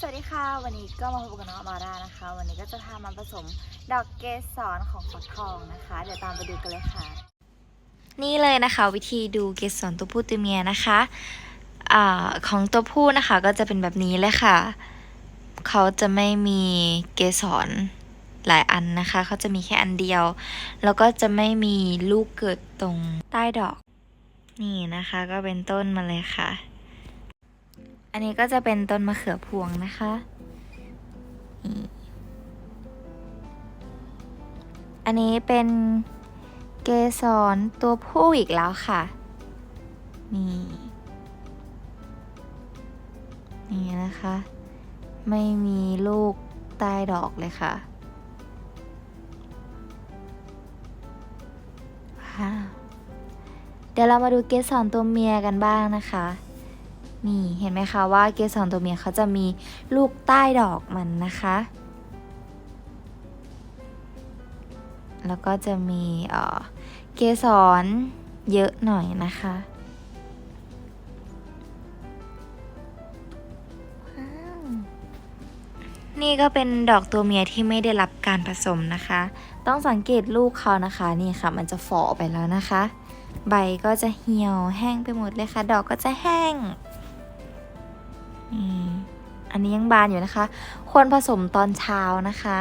สวัสดีค่ะ วันนี้ก็มาพบกับน้องมาร่านะคะ วันนี้ก็จะพามาผสมดอกเกสรของฟักทองนะคะ เดี๋ยวตามไปดูกันเลยค่ะ นี่เลยนะคะ วิธีดูเกสรตัวผู้ตัวเมียนะคะอของตัวผู้นะคะก็จะเป็นแบบนี้เลยค่ะ เขาจะไม่มีเกสรหลายอันนะคะ เขาจะมีแค่อันเดียว แล้วก็จะไม่มีลูกเกิดตรงใต้ดอก นี่นะคะ ก็เป็นต้นมาเลยค่ะ อันนี้ก็จะเป็นต้นมะเขือพวงนะคะอันนี้เป็นเกสรตัวผู้อีกแล้วค่ะ นี่ นี่นะคะ ไม่มีลูกใต้ดอกเลยค่ะ ว้าว เดี๋ยวเรามาดูเกสรตัวเมียกันบ้างนะคะ นี่เห็นไหมคะว่าเกสรตัวเมียเขาจะมีลูกใต้ดอกมันนะคะ แล้วก็จะมีเกสรเยอะหน่อยนะคะนี่ก็เป็นดอกตัวเมียที่ไม่ได้รับการผสมนะคะ ต้องสังเกตลูกเขานะคะนี่ค่ะ มันจะฝ่อไปแล้วนะคะ ใบก็จะเหี่ยวแห้งไปหมดเลยค่ะ ดอกก็จะแห้ง อันนี้ยังบานอยู่นะคะ ควรผสมตอนเช้านะคะ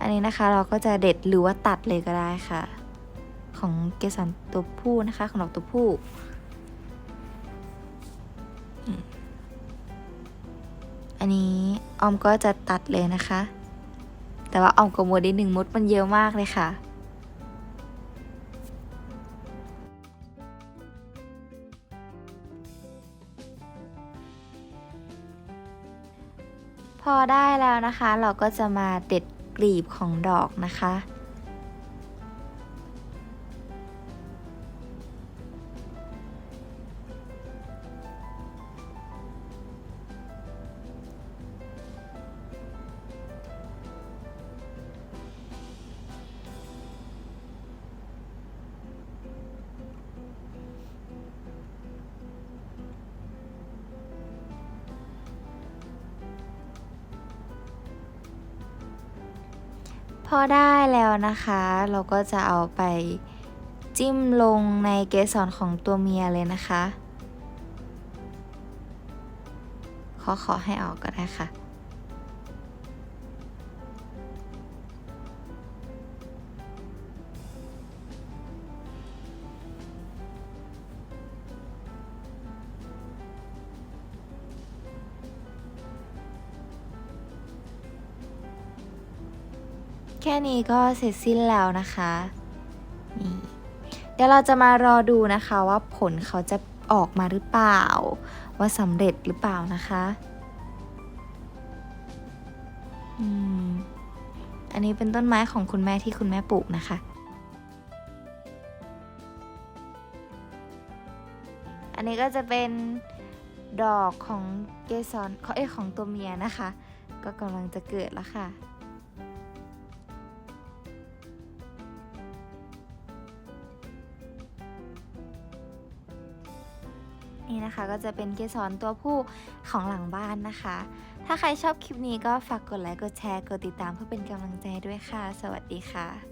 อันนี้นะคะเราก็จะเด็ดหรือว่าตัดเลยก็ได้ค่ะ ของเกสรตัวผู้นะคะ ของดอกตัวผู้อันนี้ออมก็จะตัดเลยนะคะ แต่ว่าออมกับมดนิดหนึ่งมดมันเยอะมากเลยค่ะ พอได้แล้วนะคะ เราก็จะมาเด็ดกลีบของดอกนะคะ อได้แล้วนะคะ เราก็จะเอาไปจิ้มลงในเกสรของตัวเมียเลยนะคะ ขอขอให้ออกก็ได้ค่ะ แค่นี้ก็เสร็จสิ้นแล้วนะคะนี่เดี๋ยวเราจะมารอดูนะคะว่าผลเขาจะออกมาหรือเปล่า ว่าสำเร็จหรือเปล่านะคะอืมอันนี้เป็นต้นไม้ของคุณแม่ที่คุณแม่ปลูกนะคะอันนี้ก็จะเป็นดอกของเกสรเอ้ยของตัวเมียนะคะ ก็กำลังจะเกิดแล้วค่ะ นี่นะคะ ก็จะเป็นเกสรตัวผู้ของหลังบ้านนะคะ ถ้าใครชอบคลิปนี้ก็ฝากกดไลค์กดแชร์กดติดตามเพื่อเป็นกำลังใจด้วยค่ะ สวัสดีค่ะ